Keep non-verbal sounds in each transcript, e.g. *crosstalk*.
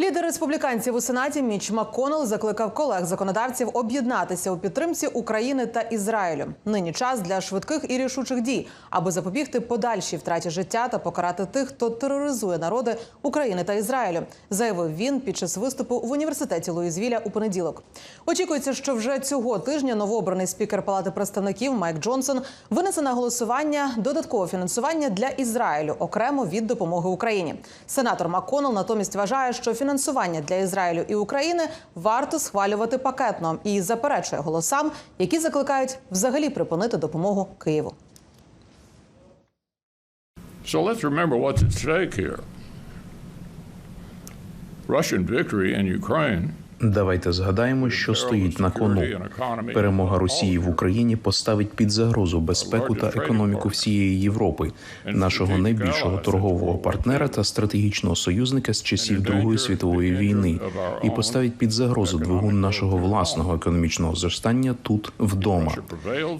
Лідер республіканців у сенаті Міч Макконел закликав колег законодавців об'єднатися у підтримці України та Ізраїлю. Нині час для швидких і рішучих дій, аби запобігти подальшій втраті життя та покарати тих, хто тероризує народи України та Ізраїлю, заявив він під час виступу в університеті Луїзвіля у понеділок. Очікується, що вже цього тижня новообраний спікер Палати представників Майк Джонсон винесе на голосування додаткове фінансування для Ізраїлю окремо від допомоги Україні. Сенатор Макконел натомість вважає, що фінансування для Ізраїлю і України варто схвалювати пакетно і заперечує голосам, які закликають взагалі припинити допомогу Києву. So let's remember what's at stake here. Russian victory in Ukraine Давайте згадаємо, що стоїть на кону. Перемога Росії в Україні поставить під загрозу безпеку та економіку всієї Європи, нашого найбільшого торгового партнера та стратегічного союзника з часів Другої світової війни, і поставить під загрозу двигун нашого власного економічного зростання тут вдома.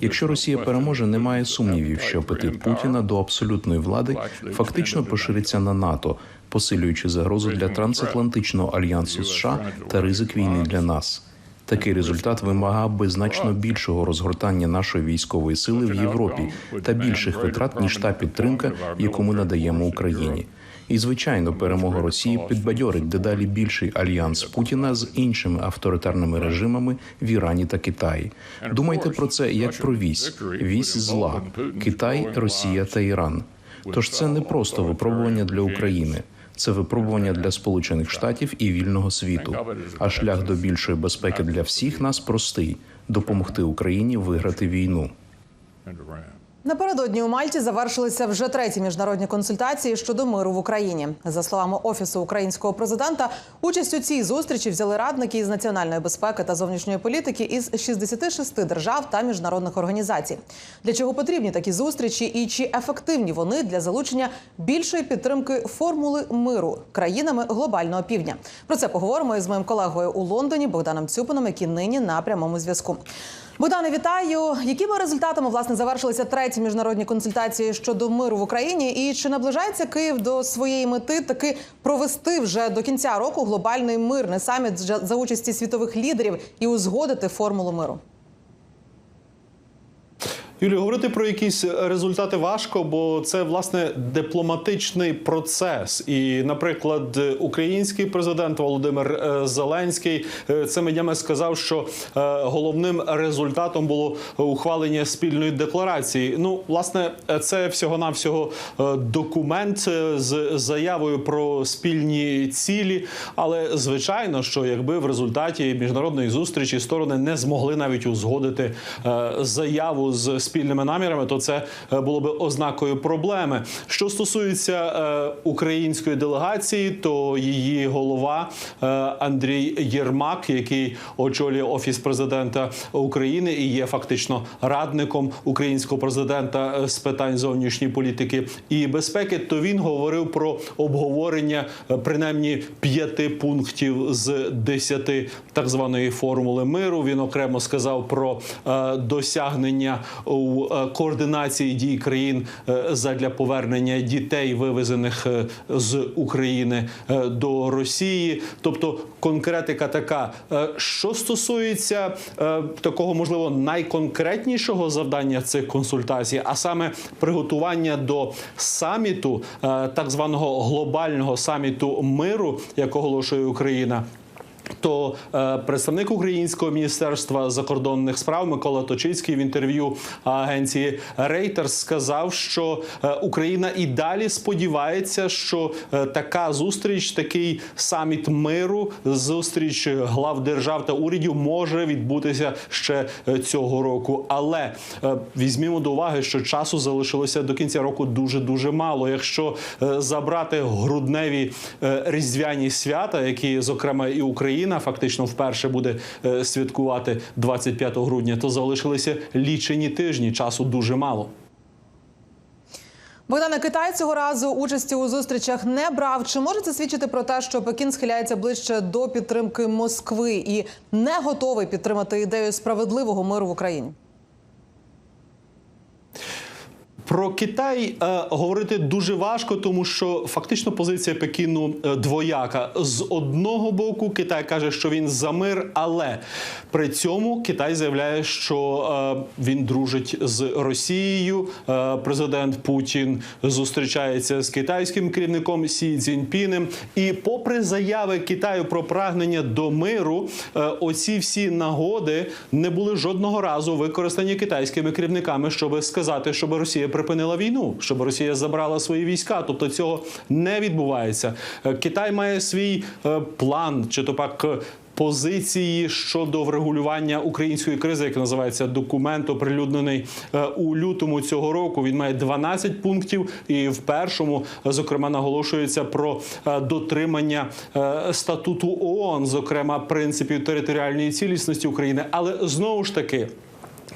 Якщо Росія переможе, немає сумнівів, що апетит Путіна до абсолютної влади фактично пошириться на НАТО, посилюючи загрозу для трансатлантичного альянсу США та ризик війни для нас. Такий результат вимагав би значно більшого розгортання нашої військової сили в Європі та більших витрат ніж та підтримка, яку ми надаємо Україні. І звичайно, перемога Росії підбадьорить дедалі більший альянс Путіна з іншими авторитарними режимами в Ірані та Китаї. Думайте про це як про вісь вісь зла Китай, Росія та Іран. Тож це не просто випробування для України. Це випробування для Сполучених Штатів і вільного світу. А шлях до більшої безпеки для всіх нас простий допомогти Україні виграти війну. Напередодні у Мальті завершилися вже треті міжнародні консультації щодо миру в Україні. За словами офісу українського президента, участь у цій зустрічі взяли радники із національної безпеки та зовнішньої політики із 66 держав та міжнародних організацій. Для чого потрібні такі зустрічі і чи ефективні вони для залучення більшої підтримки формули миру країнами глобального півдня? Про це поговоримо із моїм колегою у Лондоні Богданом Цюпином, який нині на прямому зв'язку. Богдане, вітаю. Якими результатами власне завершилися треті міжнародні консультації щодо миру в Україні? І чи наближається Київ до своєї мети таки провести вже до кінця року глобальний мирний саміт за участі світових лідерів і узгодити формулу миру? Юлію, говорити про якісь результати важко, бо це власне дипломатичний процес. І, наприклад, український президент Володимир е, Зеленський е, цими днями сказав, що е, головним результатом було ухвалення спільної декларації. Ну, власне, це всього-навсього е, документ е, з заявою про спільні цілі. Але звичайно, що якби в результаті міжнародної зустрічі сторони не змогли навіть узгодити е, заяву з спільними намірами, то це е, було би ознакою проблеми. Що стосується е, української делегації, то її голова е, Андрій Єрмак, який очолює офіс президента України і є фактично радником українського президента з питань зовнішньої політики і безпеки, то він говорив про обговорення принаймні п'яти пунктів з десяти так званої формули миру. Він окремо сказав про досягнення координації дій країн е, задля повернення дітей, вивезених е, з України е, до Росії. Тобто конкретика така. Е, Що стосується е, такого, можливо, найконкретнішого завдання цих консультацій, а саме приготування до саміту, е, так званого глобального саміту миру, як оголошує Україна. То е, представник українського міністерства закордонних справ Микола Точицький в інтерв'ю агенції Reuters сказав, що е, Україна і далі сподівається, що е, така зустріч, такий саміт миру, зустріч глав держав та урядів може відбутися ще цього року. Але візьмімо до уваги, що часу залишилося до кінця року дуже дуже мало. Якщо забрати грудневі різдвяні свята, які зокрема і Україна фактично вперше буде е, святкувати 25 грудня, то залишилися лічені тижні. Часу дуже мало. Богдане Китай цього разу участі у зустрічах не брав. Чи може це свідчити про те, що Пекін схиляється ближче до підтримки Москви і не готовий підтримати ідею справедливого миру в Україні? Про Китай е, говорити дуже важко, тому що фактично позиція Пекіну е, двояка. З одного боку, Китай каже, що він за мир, але при цьому Китай заявляє, що е, він дружить з Росією. Е, президент Путін зустрічається з китайським керівником Сі Цзіньпінем. І попри заяви Китаю про прагнення до миру, е, оці всі нагоди не були жодного разу використані китайськими керівниками, щоб сказати, щоб Росія припинила війну, щоб Росія забрала свої війська. Тобто цього не відбувається. Е, Китай має свій е, план, чи то пак. е, Позиції щодо врегулювання української кризи, як називається документ, оприлюднений у лютому цього року. Він має 12 пунктів, і в першому, зокрема, наголошується про дотримання статуту ООН, зокрема принципів територіальної цілісності України. Але знову ж таки.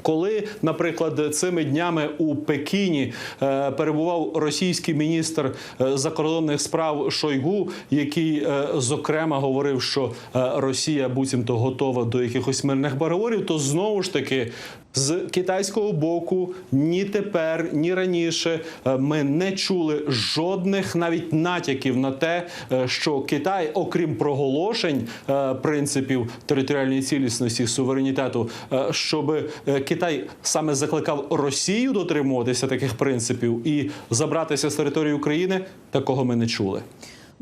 Коли, наприклад, цими днями у Пекіні е, перебував російський міністр е, закордонних справ Шойгу, який е, зокрема говорив, що Росія буцімто готова до якихось мирних переговорів, то знову ж таки. З китайського боку ні тепер, ні раніше е, ми не чули жодних навіть натяків на те, е, що Китай, окрім проголошень е, принципів територіальної цілісності суверенітету, щоб Китай саме закликав Росію дотримуватися таких принципів і забратися з території України, такого ми не чули.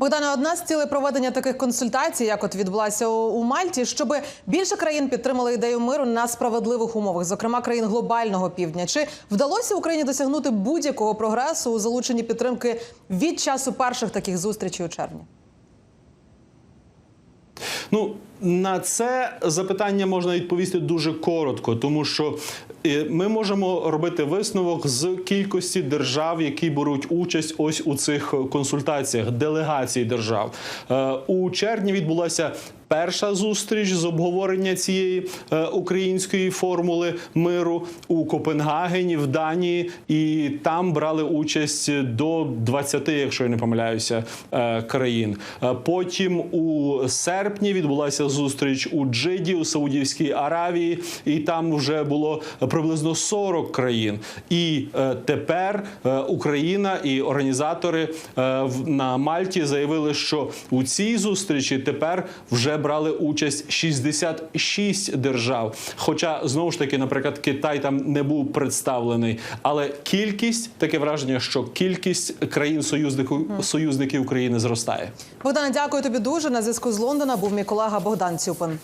Богдане, одна з цілей проведення таких консультацій, як от відбулася у Мальті, щоб більше країн підтримали ідею миру на справедливих умовах, зокрема країн глобального півдня. Чи вдалося Україні досягнути будь-якого прогресу у залученні підтримки від часу перших таких зустрічей у червні? Ну на це запитання можна відповісти дуже коротко, тому що е, ми можемо робити висновок з кількості держав, які беруть участь ось у цих консультаціях, делегацій держав. Е, У червні відбулася. Перша зустріч з обговорення цієї е, української формули миру у Копенгагені в Данії, і там брали участь до 20, якщо я не помиляюся, е, країн. Е, Потім у серпні відбулася зустріч у Джиді у Саудівській Аравії, і там вже було приблизно 40 країн. І тепер Україна і організатори в- на Мальті заявили, що у цій зустрічі тепер вже брали участь 66 держав. Хоча знову ж таки, наприклад, Китай там не був представлений, але кількість таке враження, що кількість країн союзників союзників України зростає. Богдане, дякую тобі дуже. На зв'язку з Лондона був мій колега Богдан Цюпин.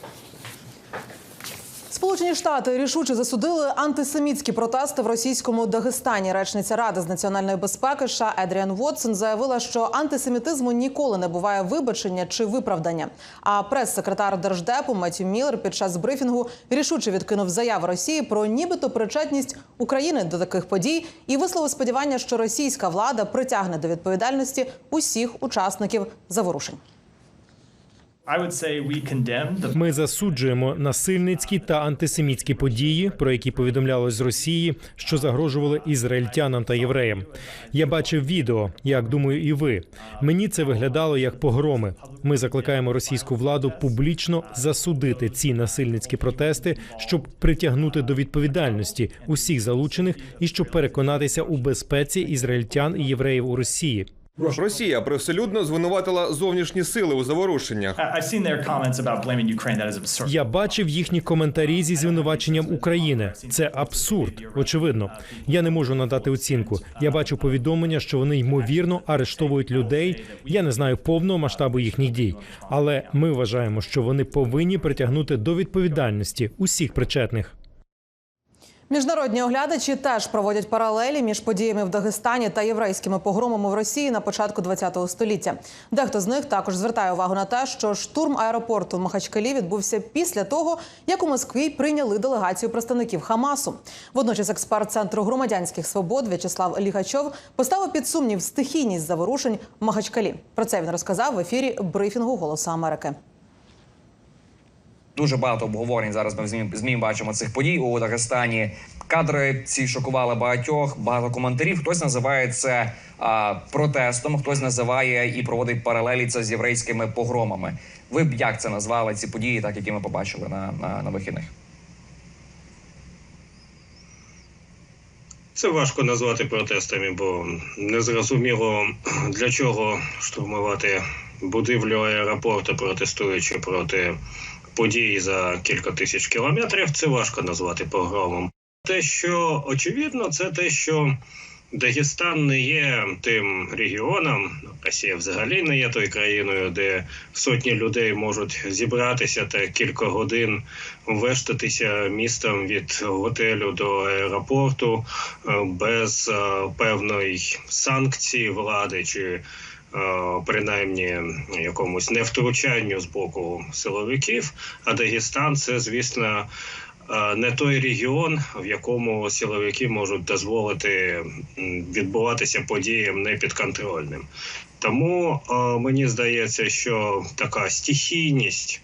Сполучені Штати рішуче засудили антисемітські протести в російському Дагестані. Речниця Ради з національної безпеки США Едріан Вотсон заявила, що антисемітизму ніколи не буває вибачення чи виправдання. А прес-секретар держдепу Меттю Міллер під час брифінгу рішуче відкинув заяви Росії про нібито причетність України до таких подій і висловив сподівання, що російська влада притягне до відповідальності усіх учасників заворушень. I would say we condemn the Ми засуджуємо насильницькі та антисемітські події, про які повідомлялось з Росії, що загрожували ізраїльтянам та євреям. Я бачив відео, як думаю, і ви. Мені це виглядало як погроми. Ми закликаємо російську владу публічно засудити ці насильницькі протести, щоб притягнути до відповідальності усіх залучених і щоб переконатися у безпеці ізраїльтян і євреїв у Росії. Росія привселюдно звинуватила зовнішні сили у заворушеннях. Я бачив їхні коментарі зі звинуваченням України. Це абсурд. Очевидно, я не можу надати оцінку. Я бачу повідомлення, що вони ймовірно арештовують людей. Я не знаю повного масштабу їхніх дій, але ми вважаємо, що вони повинні притягнути до відповідальності усіх причетних. Міжнародні оглядачі теж проводять паралелі між подіями в Дагестані та єврейськими погромами в Росії на початку ХХ століття. Дехто з них також звертає увагу на те, що штурм аеропорту в Махачкалі відбувся після того, як у Москві прийняли делегацію представників Хамасу. Водночас, експерт центру громадянських свобод В'ячеслав Лігачов поставив під сумнів стихійність заворушень в Махачкалі. Про це він розказав в ефірі брифінгу Голосу Америки. Дуже багато обговорень зараз ми в ЗМІ, ЗМІ бачимо цих подій у Дагестані. Кадри ці шокували багатьох, багато коментарів. Хтось називає це а, протестом, хтось називає і проводить паралелі це з єврейськими погромами. Ви б як це назвали ці події, так які ми побачили на, на, на вихідних? Це важко назвати протестами, бо незрозуміло для чого штурмувати будівлю аеропорту, протестуючи проти подій за кілька тисяч кілометрів. Це важко назвати погромом. Те, що очевидно, це те, що Дагестан не є тим регіоном, Росія взагалі не є тою країною, де сотні людей можуть зібратися та кілька годин вештатися містом від готелю до аеропорту е, без е, певної санкції влади чи принаймні якомусь невтручанню з боку силовиків. А Дагестан це, звісно, е, не той регіон, в якому силовики можуть дозволити відбуватися подіям непідконтрольним. Тому е, мені здається, що така стихійність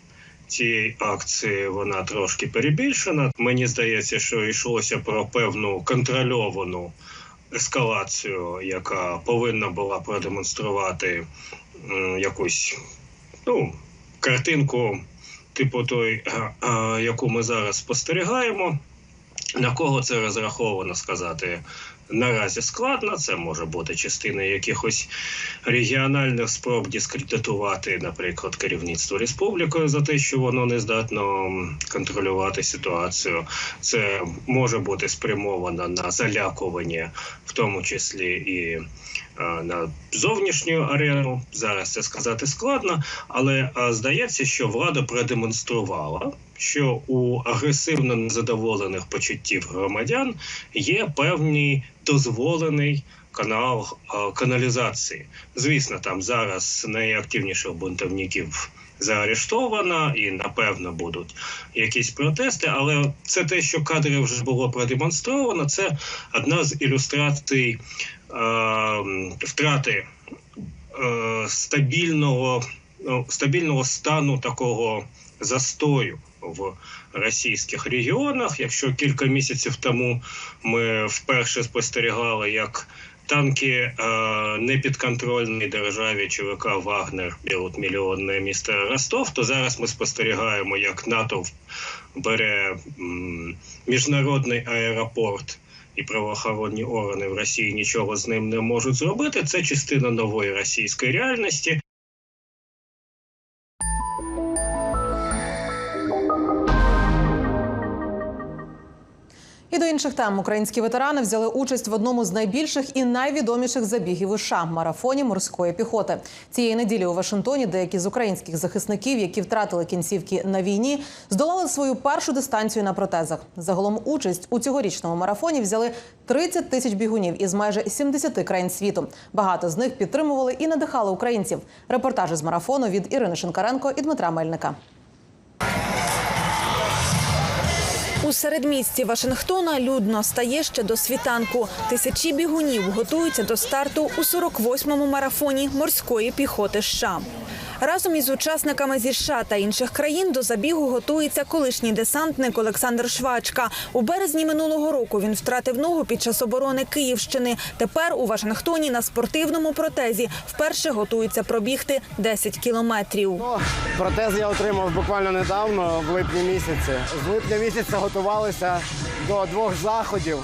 цієї акції вона трошки перебільшена. Мені здається, що йшлося про певну контрольовану ескалацію, яка повинна була продемонструвати якусь ну, картинку, типу той, е, е, яку ми зараз спостерігаємо. На кого це розраховано сказати наразі складно. Це може бути частина якихось регіональних спроб дискредитувати, наприклад, керівництво республікою за те, що воно не здатно контролювати ситуацію. Це може бути спрямовано на залякування, в тому числі і е, на зовнішню арену. Зараз це сказати складно, але е, здається, що влада продемонструвала, що у агресивно незадоволених почуттів громадян є певний дозволений канал е, каналізації. Звісно, там зараз найактивніших бунтівників заарештовано і напевно будуть якісь протести, але це те, що кадри вже було продемонстровано. Це одна з ілюстрацій е, втрати е, стабільного, ну, стабільного стану такого застою в російських регіонах. Якщо кілька місяців тому ми вперше спостерігали, як танки е, непідконтрольній державі ЧВК Вагнер беруть мільйонне місто Ростов, то зараз ми спостерігаємо, як НАТО бере м, міжнародний аеропорт. І правоохоронні органи в Росії нічого з ним не можуть зробити. Це частина нової російської реальності. І до інших тем українські ветерани взяли участь в одному з найбільших і найвідоміших забігів у США – марафоні морської піхоти. Цієї неділі у Вашингтоні деякі з українських захисників, які втратили кінцівки на війні, здолали свою першу дистанцію на протезах. Загалом участь у цьогорічному марафоні взяли 30 тисяч бігунів із майже 70 країн світу. Багато з них підтримували і надихали українців. Репортажі з марафону від Ірини Шинкаренко і Дмитра Мельника. У середмісті Вашингтона людно стає ще до світанку. Тисячі бігунів готуються до старту у 48-му марафоні морської піхоти США. Разом із учасниками зі США та інших країн до забігу готується колишній десантник Олександр Швачка. У березні минулого року він втратив ногу під час оборони Київщини. Тепер у Вашингтоні на спортивному протезі вперше готується пробігти 10 кілометрів. Протез я отримав буквально недавно, в липні місяці. З липня місяця готувалися до двох заходів.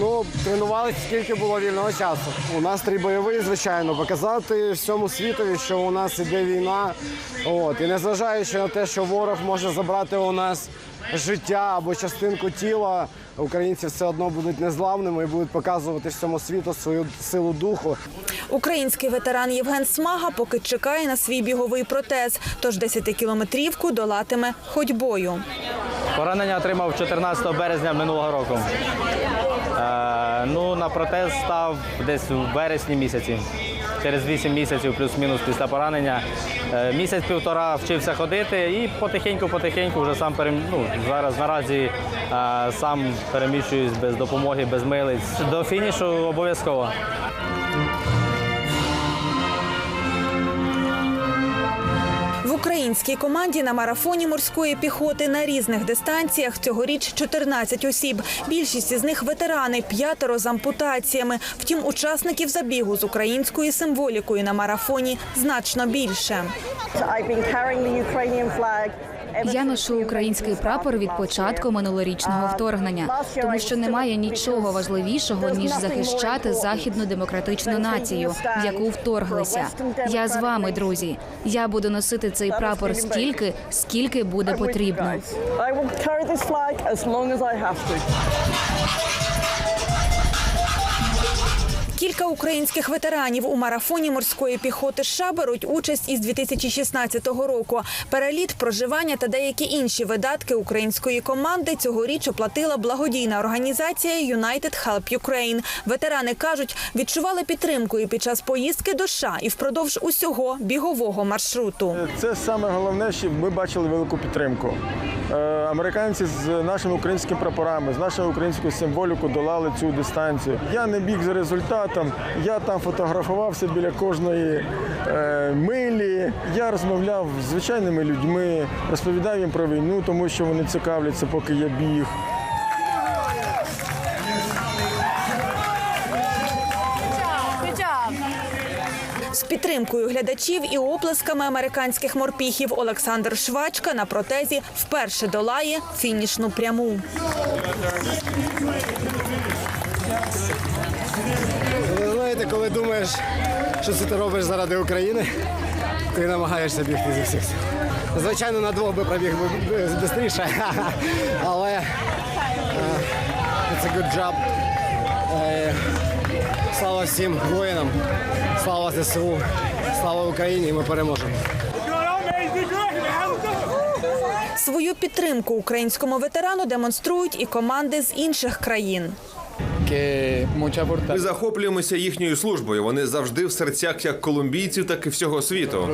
Ну, тренувалися скільки було вільного часу. У нас три бойовий, звичайно, показати всьому світові, що у нас іде війна. От. І незважаючи на те, що ворог може забрати у нас життя або частинку тіла, українці все одно будуть незламними і будуть показувати всьому світу свою силу духу. Український ветеран Євген Смага поки чекає на свій біговий протез, тож 10-кілометрівку долатиме ходьбою. Поранення отримав 14 березня минулого року. Е, ну, на протез став десь у вересні місяці. Через 8 місяців плюс-мінус після поранення. Е, Місяць-півтора вчився ходити і потихеньку-потихеньку вже сам перем... ну, зараз наразі е, сам переміщуюсь без допомоги, без милиць. До фінішу обов'язково. В українській команді на марафоні морської піхоти на різних дистанціях цьогоріч 14 осіб. Більшість із них ветерани, п'ятеро з ампутаціями. Втім, учасників забігу з українською символікою на марафоні значно більше. Я ношу український прапор від початку минулорічного вторгнення, тому що немає нічого важливішого ніж захищати західну демократичну націю, в яку вторглися. Я з вами, друзі. Я буду носити цей прапор стільки, скільки буде потрібно. Кілька українських ветеранів у марафоні морської піхоти США беруть участь із 2016 року. Переліт, проживання та деякі інші видатки української команди цьогоріч оплатила благодійна організація United Help Ukraine. Ветерани кажуть, відчували підтримку і під час поїздки до США і впродовж усього бігового маршруту. Це саме головне, що ми бачили велику підтримку. Е, Американці з нашими українськими прапорами, з нашою українською символікою долали цю дистанцію. Я не біг за результатом, я там фотографувався біля кожної е, милі. Я розмовляв з звичайними людьми, розповідав їм про війну, тому що вони цікавляться, поки я біг. З підтримкою глядачів і оплесками американських морпіхів Олександр Швачка на протезі вперше долає фінішну пряму. Знаєте, коли думаєш, що це ти робиш заради України, ти намагаєшся бігти зі всіх. Звичайно, на двох би пробіг швидше, *laughs* але е, it's good job. Е, Слава всім воїнам, слава ЗСУ, слава Україні, і ми переможемо. Свою підтримку українському ветерану демонструють і команди з інших країн. Ми захоплюємося їхньою службою. Вони завжди в серцях як колумбійців, так і всього світу.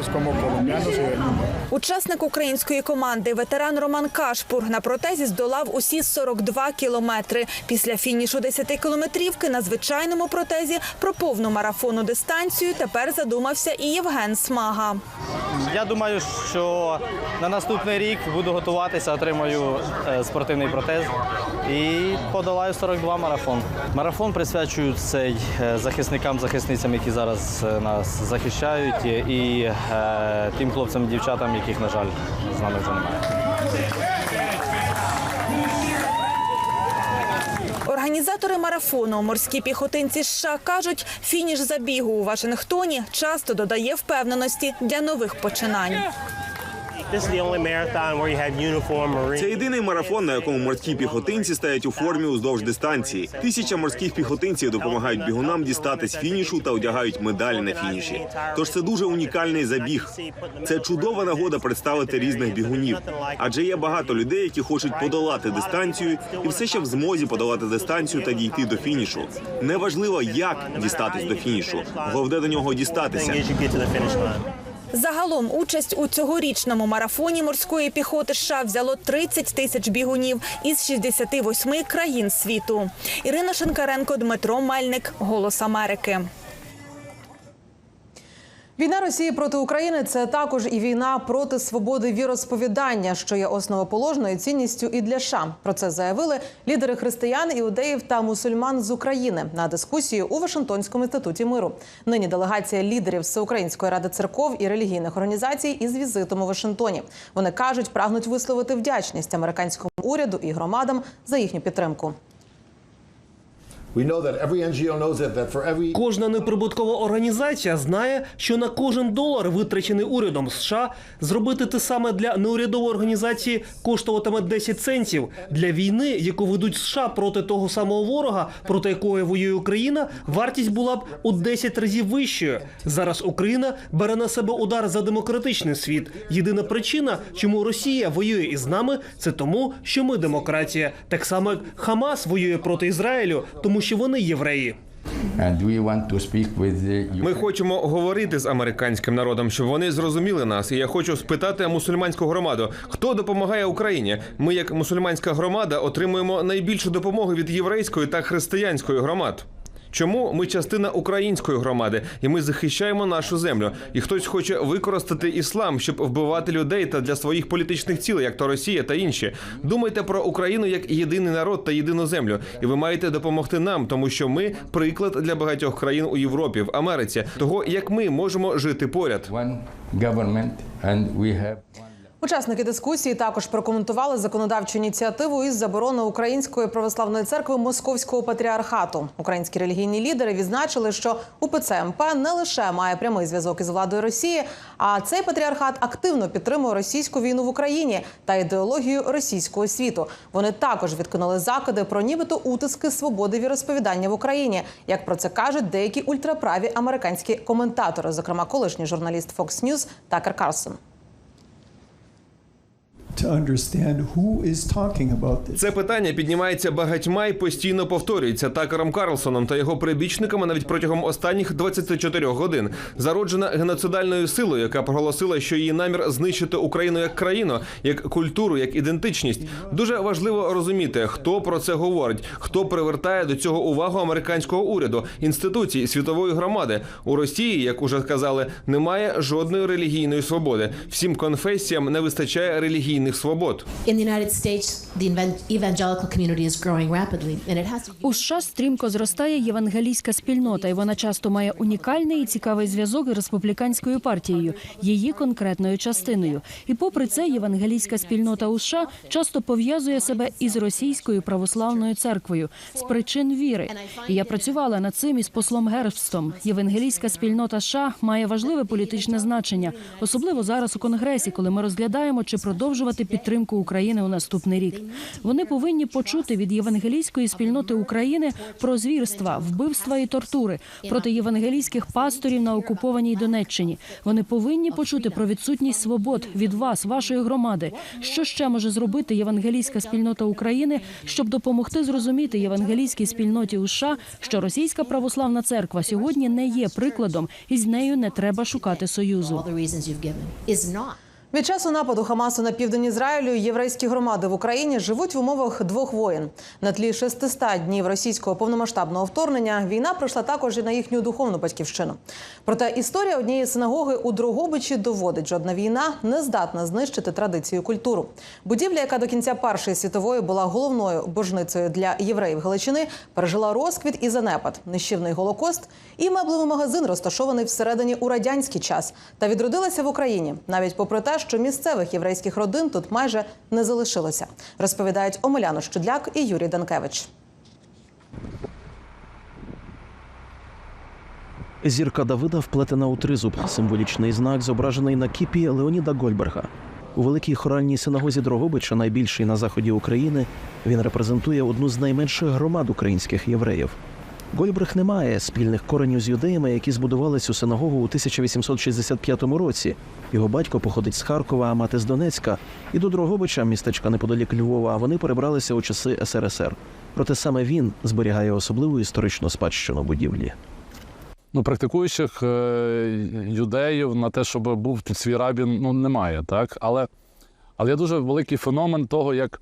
Учасник української команди, ветеран Роман Кашпур, на протезі здолав усі 42 кілометри. Після фінішу 10 кілометрівки на звичайному протезі про повну марафонну дистанцію тепер задумався і Євген Смага. Я думаю, що на наступний рік буду готуватися, отримаю е, спортивний протез і подолаю 42 марафон. Марафон присвячую цей е, захисникам, захисницям, які зараз е, нас захищають, і е, тим хлопцям, дівчатам, яких, на жаль, з нами вже немає. Організатори марафону морські піхотинці США кажуть, фініш забігу у Вашингтоні часто додає впевненості для нових починань. Це єдиний марафон, на якому морські піхотинці стоять у формі уздовж дистанції. Тисяча морських піхотинців допомагають бігунам дістатись фінішу та одягають медалі на фініші. Тож це дуже унікальний забіг. Це чудова нагода представити різних бігунів. Адже є багато людей, які хочуть подолати дистанцію і все ще в змозі подолати дистанцію та дійти до фінішу. Неважливо, як дістатись до фінішу, головне до нього дістатися. Загалом участь у цьогорічному марафоні морської піхоти США взяло 30 тисяч бігунів із 68 країн світу. Ірина Шинкаренко, Дмитро Мельник, Голос Америки. Війна Росії проти України це також і війна проти свободи віросповідання, що є основоположною цінністю і для США. Про це заявили лідери християн, іудеїв та мусульман з України на дискусії у Вашингтонському інституті миру. Нині делегація лідерів Всеукраїнської ради церков і релігійних організацій із візитом у Вашингтоні. Вони кажуть, прагнуть висловити вдячність американському уряду і громадам за їхню підтримку. Кожна неприбуткова організація знає, що на кожен долар, витрачений урядом США, зробити те саме для неурядової організації коштуватиме 10 центів. Для війни, яку ведуть США проти того самого ворога, проти якої воює Україна, вартість була б у 10 разів вищою. Зараз Україна бере на себе удар за демократичний світ. Єдина причина, чому Росія воює із нами, це тому, що ми демократія. Так само як Хамас воює проти Ізраїлю, тому що вони євреї. Ми хочемо говорити з американським народом, щоб вони зрозуміли нас. І я хочу спитати мусульманську громаду, хто допомагає Україні. Ми, як мусульманська громада, отримуємо найбільшу допомогу від єврейської та християнської громад. Чому ми частина української громади, і ми захищаємо нашу землю? І хтось хоче використати іслам, щоб вбивати людей та для своїх політичних цілей, як то Росія та інші. Думайте про Україну як єдиний народ та єдину землю, і ви маєте допомогти нам, тому що ми приклад для багатьох країн у Європі, в Америці, того як ми можемо жити поряд. Учасники дискусії також прокоментували законодавчу ініціативу із заборони Української православної церкви Московського патріархату. Українські релігійні лідери відзначили, що УПЦ МП не лише має прямий зв'язок із владою Росії, а цей патріархат активно підтримує російську війну в Україні та ідеологію російського світу. Вони також відкинули закиди про нібито утиски свободи віросповідання в Україні. Як про це кажуть деякі ультраправі американські коментатори, зокрема колишній журналіст Fox News Такер Карсон. Це питання піднімається багатьма і постійно повторюється Такером Карлсоном та його прибічниками навіть протягом останніх 24 годин. Зароджена геноцидальною силою, яка проголосила, що її намір знищити Україну як країну, як культуру, як ідентичність. Дуже важливо розуміти, хто про це говорить, хто привертає до цього увагу американського уряду, інституцій, світової громади. У Росії, як уже сказали, немає жодної релігійної свободи. Всім конфесіям не вистачає релігійних свобод. Has to У США стрімко зростає євангелійська спільнота, і вона часто має унікальний і цікавий зв'язок з республіканською партією, її конкретною частиною. І попри це, євангелійська спільнота у США часто пов'язує себе із російською православною церквою з причин віри. І я працювала над цим із послом Гербстом. Євангелійська спільнота США має важливе політичне значення, особливо зараз у конгресі, коли ми розглядаємо чи продовжувати підтримку України у наступний рік. Вони повинні почути від євангелійської спільноти України про звірства, вбивства і тортури проти євангелійських пасторів на окупованій Донеччині. Вони повинні почути про відсутність свобод від вас, вашої громади. Що ще може зробити євангелійська спільнота України, щоб допомогти зрозуміти євангелійській спільноті у США, що російська православна церква сьогодні не є прикладом, і з нею не треба шукати союзу. Від часу нападу Хамасу на південь Ізраїлю єврейські громади в Україні живуть в умовах двох воєн. На тлі 600 днів російського повномасштабного вторгнення війна пройшла також і на їхню духовну батьківщину. Проте історія однієї синагоги у Дрогобичі доводить, жодна війна не здатна знищити традицію культуру. Будівля, яка до кінця Першої світової була головною божницею для євреїв Галичини, пережила розквіт і занепад, нищівний голокост і меблевий магазин, розташований всередині у радянський час, та відродилася в Україні, навіть попри те, що місцевих єврейських родин тут майже не залишилося. Розповідають Омеляна Щудляк і Юрій Данкевич. Зірка Давида вплетена у тризуб, символічний знак, зображений на кіпі Леоніда Гольберга. У великій хоральній синагозі Дрогобича, найбільшій на заході України, він репрезентує одну з найменших громад українських євреїв. Гольберг не має спільних коренів з юдеями, які збудували цю синагогу у 1865 році. Його батько походить з Харкова, а мати з Донецька. І до Дрогобича, містечка неподалік Львова, вони перебралися у часи СРСР. Проте саме він зберігає особливу історичну спадщину будівлі. ну, практикуючих е, юдеїв на те, щоб був свій рабін, ну немає, так? Але, але є дуже великий феномен того, як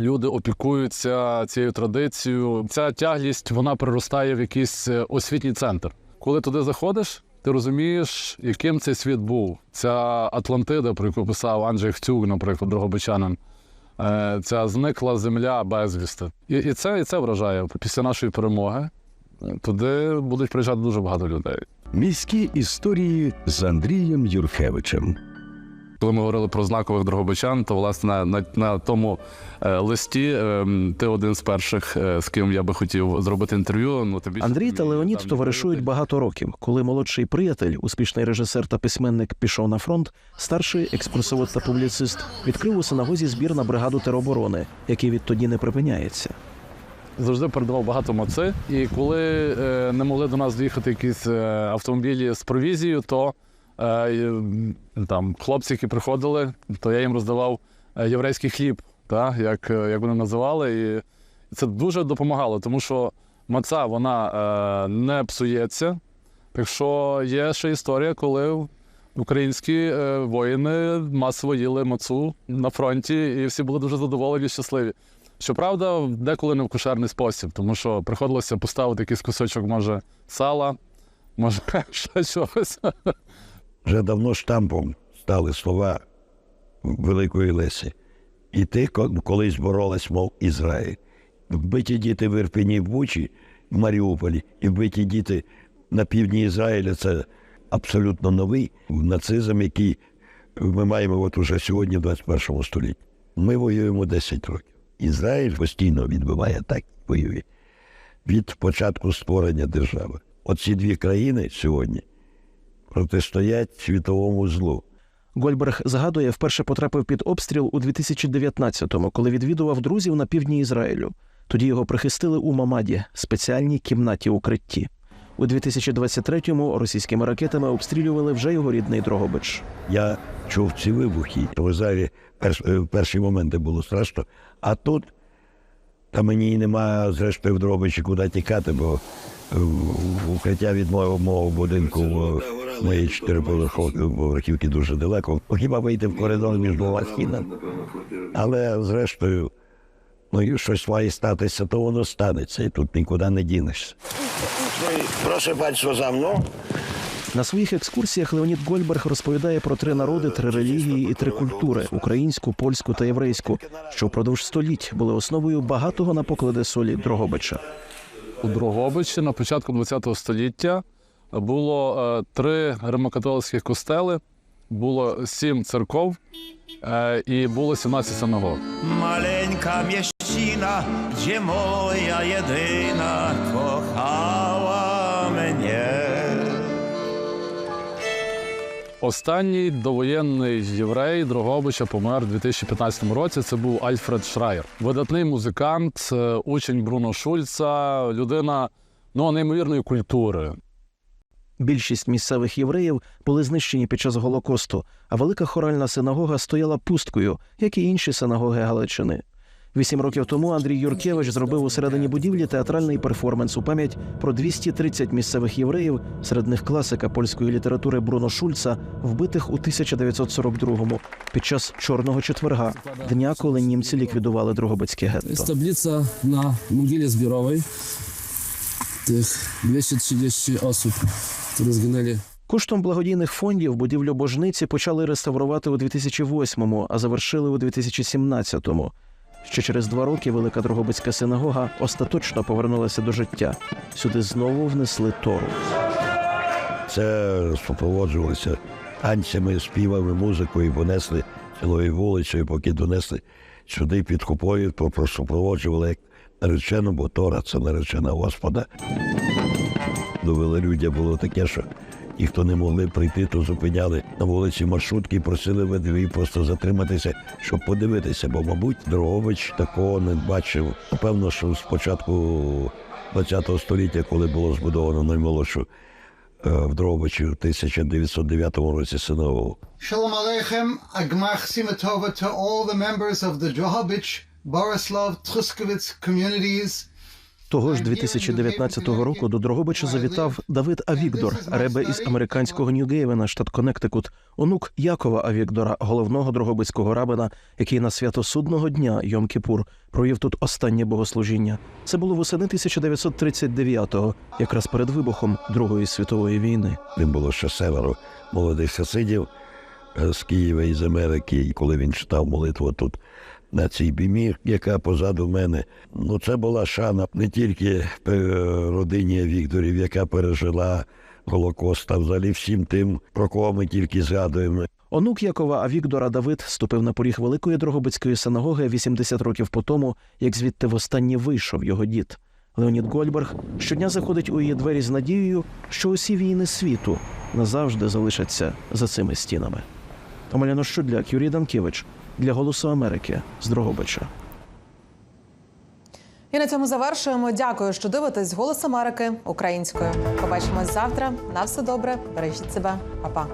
люди опікуються цією традицією. Ця тяглість вона приростає в якийсь е, освітній центр. Коли туди заходиш, ти розумієш, яким цей світ був. Ця Атлантида, про яку писав Анджей Хтюг, наприклад, Дрогобичанин. Е, Ця зникла земля безвісти. І, і, це, і це вражає після нашої перемоги. Туди будуть приїжджати дуже багато людей. Міські історії з Андрієм Юрхевичем. Коли ми говорили про знакових дрогобичан, то власне на, на тому е, листі е, ти один з перших, е, з ким я би хотів зробити інтерв'ю. Ну тобі Андрій та Леонід товаришують багато років. Коли молодший приятель, успішний режисер та письменник, пішов на фронт, старший екскурсовод та публіцист відкрив у синагозі збір на бригаду тероборони, який відтоді не припиняється. завжди передавав багато маци. І коли е, не могли до нас доїхати якісь е, автомобілі з провізією, то там хлопці, які приходили, то я їм роздавав е, єврейський хліб, та, як, е, як вони називали. І це дуже допомагало, тому що маца вона е, не псується. Так що є ще історія, коли українські е, воїни масово їли мацу на фронті, і всі були дуже задоволені і щасливі. Щоправда, деколи не в кошерний спосіб, тому що приходилося поставити якийсь кусочок, може, сала, може, *laughs* ще чогось. Вже давно штампом стали слова Великої Лесі. І ти ко- колись боролась, мов Ізраїль. Вбиті діти в Ірпені в Бучі, в Маріуполі, і вбиті діти на півдні Ізраїля це абсолютно новий нацизм, який ми маємо от уже сьогодні, в 21 столітті. Ми воюємо 10 років. Ізраїль постійно відбиває так, воює від початку створення держави. Оці дві країни сьогодні протистоять світовому злу. Гольберг згадує, вперше потрапив під обстріл у 2019-му, коли відвідував друзів на півдні Ізраїлю. Тоді його прихистили у Мамаді, спеціальній кімнаті укритті. У 2023-му російськими ракетами обстрілювали вже його рідний Дрогобич. Я чув ці вибухи. В Ізраїлі е, в перші моменти було страшно, а тут та мені й немає, зрештою, в Дробичі куди тікати, бо е, укриття від мого, мого будинку в моїй чотириповерхівки дуже далеко. Хіба вийти в коридор між двома стінами. Але зрештою, ну щось має статися, то воно станеться, і тут нікуди не дінешся. Прошу панство за мною. На своїх екскурсіях Леонід Гольберг розповідає про три народи, три релігії і три культури українську, польську та єврейську, що впродовж століть були основою багатого на поклади солі Дрогобича. У Дрогобичі на початку ХХ століття було е, три римокатолицьких костели, було сім церков е, і було 17 синагог. Maleńka mieścina, gdzie moja jedyna kochała mnie. Останній довоєнний єврей Дрогобича помер у 2015 році. Це був Альфред Шрайер. Видатний музикант, е, учень Бруно Шульца, людина ну, неймовірної культури. Більшість місцевих євреїв були знищені під час Голокосту, а велика хоральна синагога стояла пусткою, як і інші синагоги Галичини. Вісім років тому Андрій Юркевич зробив у середині будівлі театральний перформанс у пам'ять про 230 місцевих євреїв, серед них класика польської літератури Бруно Шульца, вбитих у 1942-му під час Чорного четверга, дня, коли німці ліквідували Дрогобицьке Jest гетто. tablica na mogile zbiorowej tych 230 osób, które zginęli. Коштом благодійних фондів будівлю божниці почали реставрувати у 2008-му, а завершили у 2017-му. Ще через два роки Велика Дрогобицька синагога остаточно повернулася до життя. Сюди знову внесли тору. Це супроводжувалося танцями, співами, музикою, понесли цілою вулицею, поки донесли сюди під купою, як наречену, бо Тора це наречена Господа. До велелюдя було таке, що ті, хто не могли прийти, то зупиняли на вулиці маршрутки і просили ведві просто затриматися, щоб подивитися, бо, мабуть, Дрогобич такого не бачив. Напевно, що з початку ХХ століття, коли було збудовано наймолодшу е, в Дрогобичі в 1909 році синагогу. Shalom Aleichem, Agmach Simatova to all the members of the Drohobych, Borislav, Truskowitz communities. Того ж 2019 року до Дрогобича завітав Давид Авікдор, ребе із американського Нью-Гейвена, штат Коннектикут, онук Якова Авікдора, головного дрогобицького рабина, який на свято судного дня Йом-Кіпур провів тут останнє богослужіння. Це було восени 1939-го, якраз перед вибухом Другої світової війни. Він було ще северо молодих хасидів е, з Києва і з Америки. І коли він читав молитву тут на цій бімі, яка позаду мене, ну це була шана не тільки е, родині Вікторів, яка пережила Голокост, а взагалі всім тим, про кого ми тільки згадуємо. Онук Якова Авікдора Давид ступив на поріг Великої Дрогобицької синагоги 80 років по тому, як звідти востаннє вийшов його дід. Леонід Гольберг щодня заходить у її двері з надією, що усі війни світу назавжди залишаться за цими стінами. Омеляно Щудляк, Юрій Данкевич для Голосу Америки з Дрогобича. І на цьому завершуємо. Дякую, що дивитесь «Голос Америки українською. Побачимось завтра. На все добре. Бережіть себе, Па-па.